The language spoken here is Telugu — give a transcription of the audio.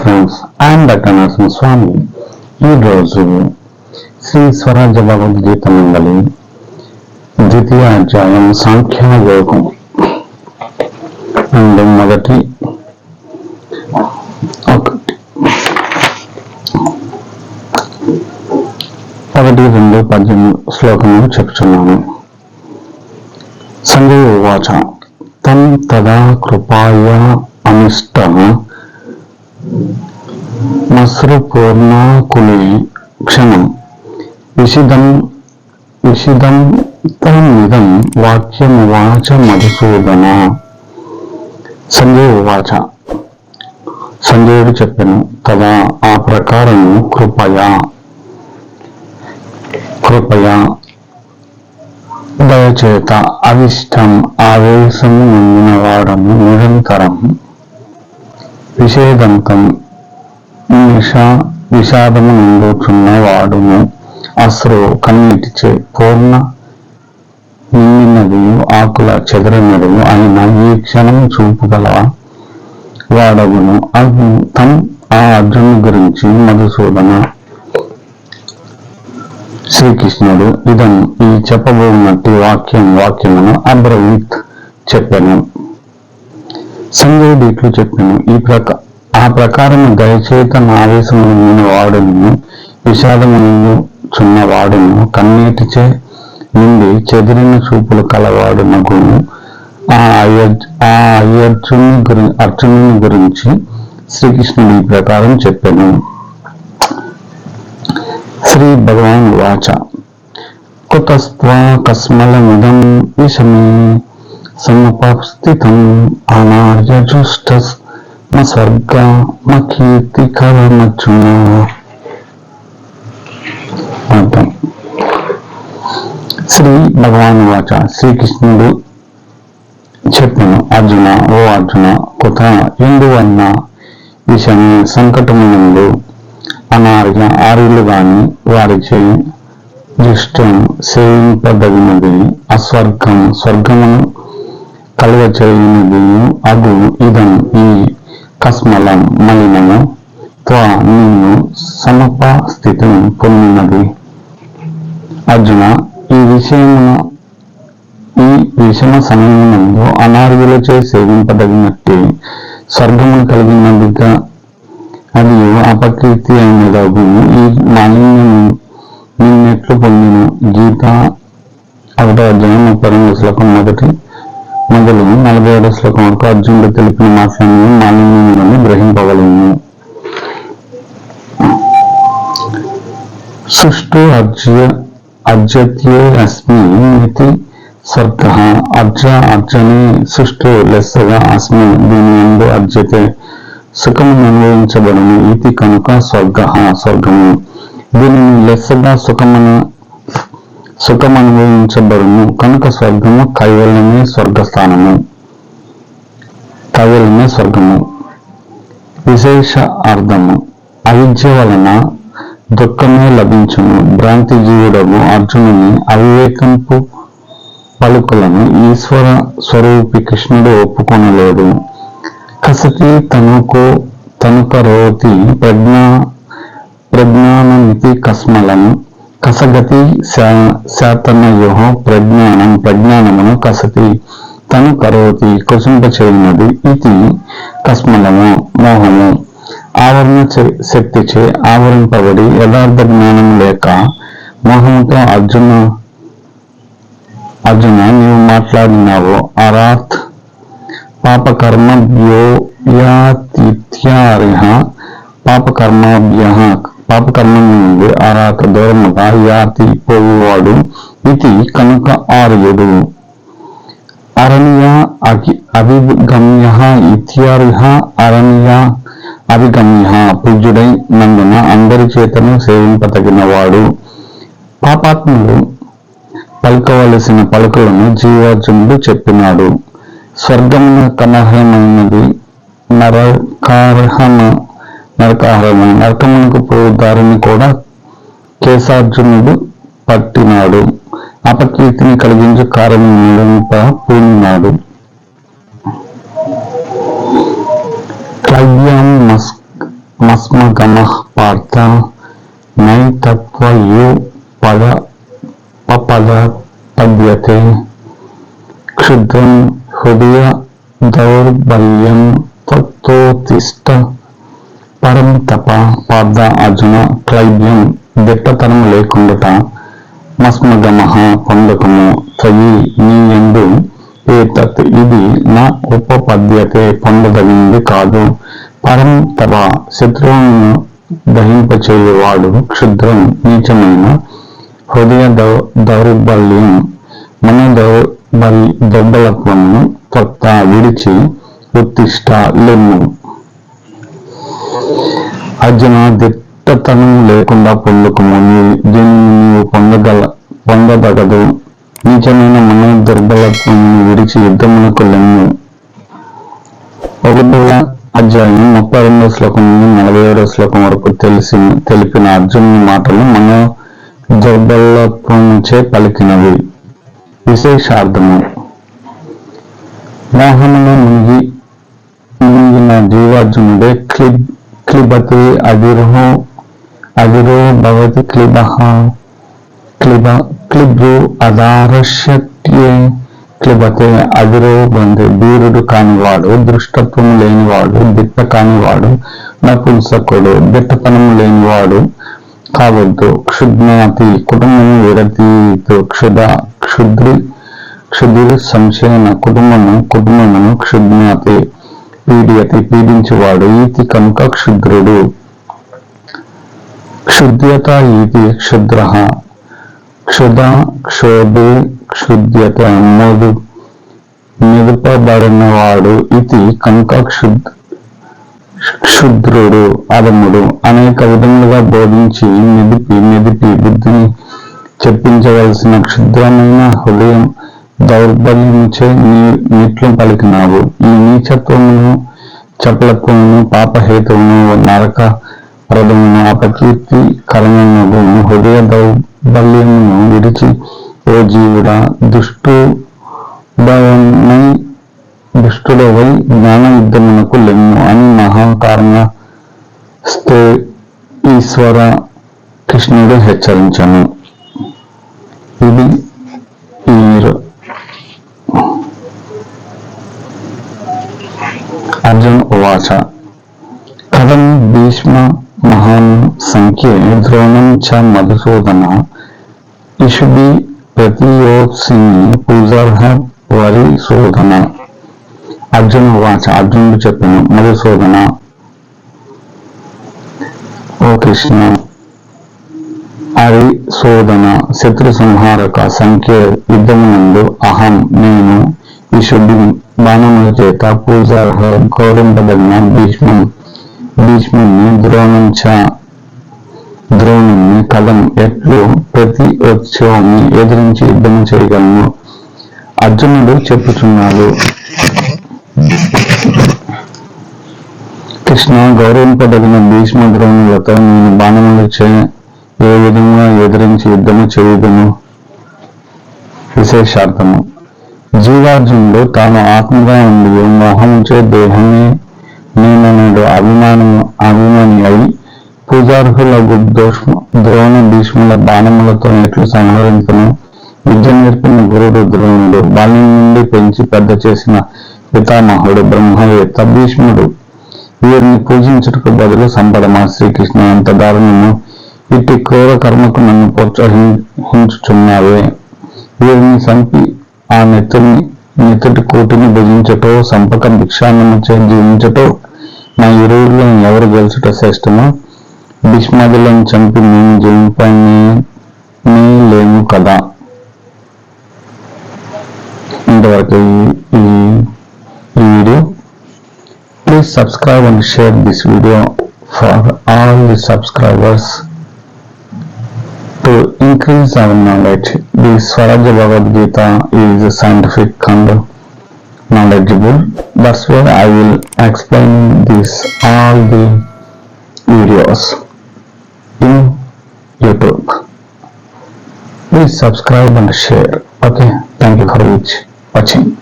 Friends I'm doctor Narasimha Swamy ఈరోజు శ్రీ స్వరాజ్య భగవద్గీత మండలి ద్వితీయ అధ్యాయం సాంఖ్యయోగం అండ్ మొదటి ఒకటి. ఒకటి రెండు పద్దెనిమిది శ్లోకములు చెప్తున్నాను. సంజయ ఉవాచ తం తదా కృపాయ అనిష్ట మశ్రుపూర్ణాకులే క్షణం. విషిదం విషిదం తమిదం వాక్యమువాచ మధుసూదన. సంజయ్ వాచ. సంజయుడు చెప్పాను తదా ఆ ప్రకారం కృపయా. కృపయా. దయచేత అవిష్టం ఆవేశం నిండిన నిరంతరం విషేదంతం. నిషా విషాదము నిండుచున్న వాడును. అశ్రు కన్నీటిచే పూర్ణ నిండినది ఆకుల చెదరనడు అయిన ఈ క్షణం చూపుగల వాడగును. అది తం ఆ అర్జును గురించి మధుసూదన శ్రీకృష్ణుడు ఇదం ఈ చెప్పబోనట్టి వాక్యం వాక్యమును అబ్రవీత్ చెప్పాను. సంజయ్ ఇట్లు చెప్పాను ఈ ప్రక ఆ ప్రకారం దయచేత ఆవేశమున వాడును విషాదమును చున్న వాడును కన్నీటిచే నుండి చెదిరిన చూపులు కలవాడునగును. ఆ ఆ అర్జును గురి అర్జునుని గురించి శ్రీకృష్ణుడు ఈ ప్రకారం చెప్పాను. శ్రీ భగవాన్ వాచ కుతస్త్వా కస్మలమిదం విషమే సమపస్థితం అనార్యజుష్ట స్వర్గ మకీర్తి అర్థం శ్రీ భగవాన్ వాచ శ్రీకృష్ణుడు చెప్పను అర్జున ఓ అర్జున కుత ఎందువన్న? విషమే సంకటమునందు అనార్య ఆర్యులు గాని వారిచే దృష్టం సేవింపదగినది అస్వర్గం స్వర్గమును కలుగ చేయనిది అగు ఇదం ఈ కస్మలం మలినము. త్వా నీను సమప స్థితిని పొందినది. అర్జున ఈ విషయమును ఈ విషమ సమయమునందు అనార్యులచే సేవింపదగినట్టు స్వర్గమును కలిగినదిగా అది అపకీర్తి అయినదగు ఈ మాలిన్యము నిన్నెట్లు పొందిన గీత ఒకటో అధ్యాయం ముప్పై రెండు శ్లోకం మొదటి మొదలు నలభై ఏడో శ్లోకం వరకు అర్జునుడు తెలిపిన మాసాన్ని మాలిన్యములను గ్రహింపగలను. సుష్టు అర్జ్య అర్జత్యే అస్మి ఇది స్వర్గ అర్జ అర్జనే సుష్టు లెస్సగా అస్మి దీని ఎందు అర్జతే సుఖము అనుభవించబడను. ఇది కనుక స్వర్గ స్వర్గము. దీనిని లెస్సగా సుఖమను సుఖం అనుభవించబడును కనుక స్వర్గము కైవల్యమే స్వర్గస్థానము. కైవల్యమే స్వర్గము. విశేష అర్థము. అవిద్య వలన దుఃఖమే లభించును. భ్రాంతి జీవుడము అర్జునుని అవివేకంపు పలుకులను ఈశ్వర స్వరూపి కృష్ణుడు ఒప్పుకొనలేడు కసతి తనకు తనుకరోతి ప్రజ్ఞా ప్రజ్ఞానమితి కస్మలను కసగతి శాతనయో ప్రజ్ఞానం ప్రజ్ఞానమును కసతి. తను కరోతి కుసుంప కుసుంపచేయునది ఇది కస్మలము మోహము. ఆవరణ శక్తిచే ఆవరింపబడి యథార్థ జ్ఞానం లేక మోహంతో అర్జున అర్జున నీవు మాట్లాడినావు. అరాత్ పాపకర్మభ్యో యాతిథ్యారిహ పాపకర్మభ్య పాపకర్మం నుండి ఆరాక దూరముగా యాతి పోవువాడు ఇది కనుక ఆర్యుడు అరణ్య అకి అభిగమ్య ఇత్యారిహ అరణ్య అభిగమ్య పూజ్యుడై నందున అందరి చేతను సేవింపతగినవాడు. పాపాత్ముడు పలుకవలసిన పలుకులను జీవార్జునుడు చెప్పినాడు. స్వర్గమున కనహమైనది నరకార్హమ నరకాహరము నరకమునకు పోవు దారిని కూడా కేశార్జునుడు పట్టినాడు. అపకీర్తిని కలిగించు కారణంప పూనినాడు. క్లవ్యం మస్మగమ పార్థ నైతత్వయు పద పద పద్యతే క్షుద్రం హృదయ దౌర్బల్యం తత్వోతిష్ట పరం తప పాద అర్జున క్లైబ్యం దిట్టతనం లేకుండట మస్మగమహ పొందకము తయి నీ ఎందు ఏతత్ ఇది నా ఉపపద్యతే పొందదగింది కాదు. పరం తప శత్రువులను దహింపచేయువాడు క్షుద్రం నీచమైన హృదయ దౌ దౌర్బల్యం మన దౌ దుర్బలత్వమును కొత్త విడిచి ఉత్తిష్ట లెమ్ము. అర్జున దిట్టతనం లేకుండా పొందుకుము దీన్ని నీవు పొందగల పొందదగదు. నిజమైన మన దుర్బలత్వమును విడిచి యుద్ధమునకు లెమ్ము. ఒకటవ అధ్యాయం ముప్పై రెండో శ్లోకం నుండి నలభై ఏడో శ్లోకం వరకు తెలిసి తెలిపిన అర్జునుని మాటలు మన నుంచే పలికినవి. విశేషార్థము. మోహమును మునిగి మునిగిన జీవార్జునుడే క్లిబ్ క్లిబతి అదిర్హో అదిరో భవతి క్లిబ క్లిబ క్లిబ్రు అదారశ్యత్యే క్లిబతే అదిరో బంధు వీరుడు కానివాడు దృష్టత్వం లేనివాడు దిట్ట కానివాడు నపుంసకుడు దిట్టతనం లేనివాడు కావద్దు క్షుద్నాతి కుటుంబము విడతీతో క్షుద క్షుద్రి క్షుద్రి సంశయన కుటుంబము కుటుంబమును క్షుద్నాతి పీడియతి పీడించేవాడు ఈతి కనుక క్షుద్రుడు. క్షుద్యత ఈతి క్షుద్ర. క్షుద క్షోభే క్షుద్యత మోదు నిలుపబడినవాడు ఇది కనుక క్షుద్ క్షుద్రుడు అదముడు అనేక విధములుగా బోధించి మెదిపి మెదిపి బుద్ధిని చెప్పించవలసిన క్షుద్రమైన హృదయం దౌర్బల్యముచే నీట్లు పలికినావు. ఈ నీచత్వమును చపలత్వమును పాపహేతువును నరక ప్రదమును అపకీర్తి కరణమును హృదయ దౌర్బల్యమును విడిచి ఓ జీవుడ దుష్టు దుష్టుడవై జ్ఞాన యుద్ధమునకు లెమ్ము అని మహాకారణ స్తే ఈశ్వర కృష్ణుడు హెచ్చరించను. ఇది మీరు అర్జున్ ఉవాచ కథం భీష్మ మహాన్ సంఖ్యే ద్రోణం చ మధుసూదన. ఇషుభి ప్రతియోత్సిని పూజార్హ వరి శోధన అర్జున వాచ అర్జునుడు చెప్పిన మధుసూదన. ఓ కృష్ణ. హరి శోధన శత్రు సంహారక సంఖ్య యుద్ధమునందు అహం నేను విశుద్ధి బాణముల చేత పూజార్హ గౌరవింపబడిన భీష్మం భీష్ముని ద్రోణించ ద్రోణుని కథం ఎట్లు ప్రతి ఉత్సవాన్ని ఎదిరించి యుద్ధం చేయగలను. అర్జునుడు చెప్పుచున్నాడు. కృష్ణ గౌరవింపదగిన భీష్మ ద్రోణులతో నేను బాణములు చే ఏ విధంగా ఎదిరించి యుద్ధము చేయుదను విశేషార్థము. జీవార్జునుడు తాను ఆత్మగా ఉండి మోహముచే దేహమే నేననుడు అభిమానము అభిమాని అయి పూజార్హుల ద్రోణ భీష్ముల బాణములతో ఎట్లు సంహరించను. విద్య నేర్పిన గురుడు ద్రోణుడు బాల్యం నుండి పెంచి పెద్ద చేసిన పితామహుడు బ్రహ్మవేత్త భీష్ముడు. వీరిని పూజించుటకు బదులు సంపదమా? శ్రీకృష్ణ అంత దారుణము. ఇట్టి క్రూర కర్మకు నన్ను ప్రోత్సహించుచున్నావే వీరిని సంపి ఆ నెత్తుని నెత్తుటి కూటిని భుజించటో సంపక భిక్షాన్నము చే జీవించటో నా ఇరువులను ఎవరు గెలుచుట శ్రేష్టమో భీష్మాదులను చంపి మేము జీవింపని లేము కదా ఇంతవరకు ఈ video please subscribe and share this video for all the subscribers to increase our knowledge. The Swarajya Bhagavad Gita is scientific and knowledgeable. That's why I will explain this all the videos in YouTube. Please subscribe and share. Okay, thank you for watching.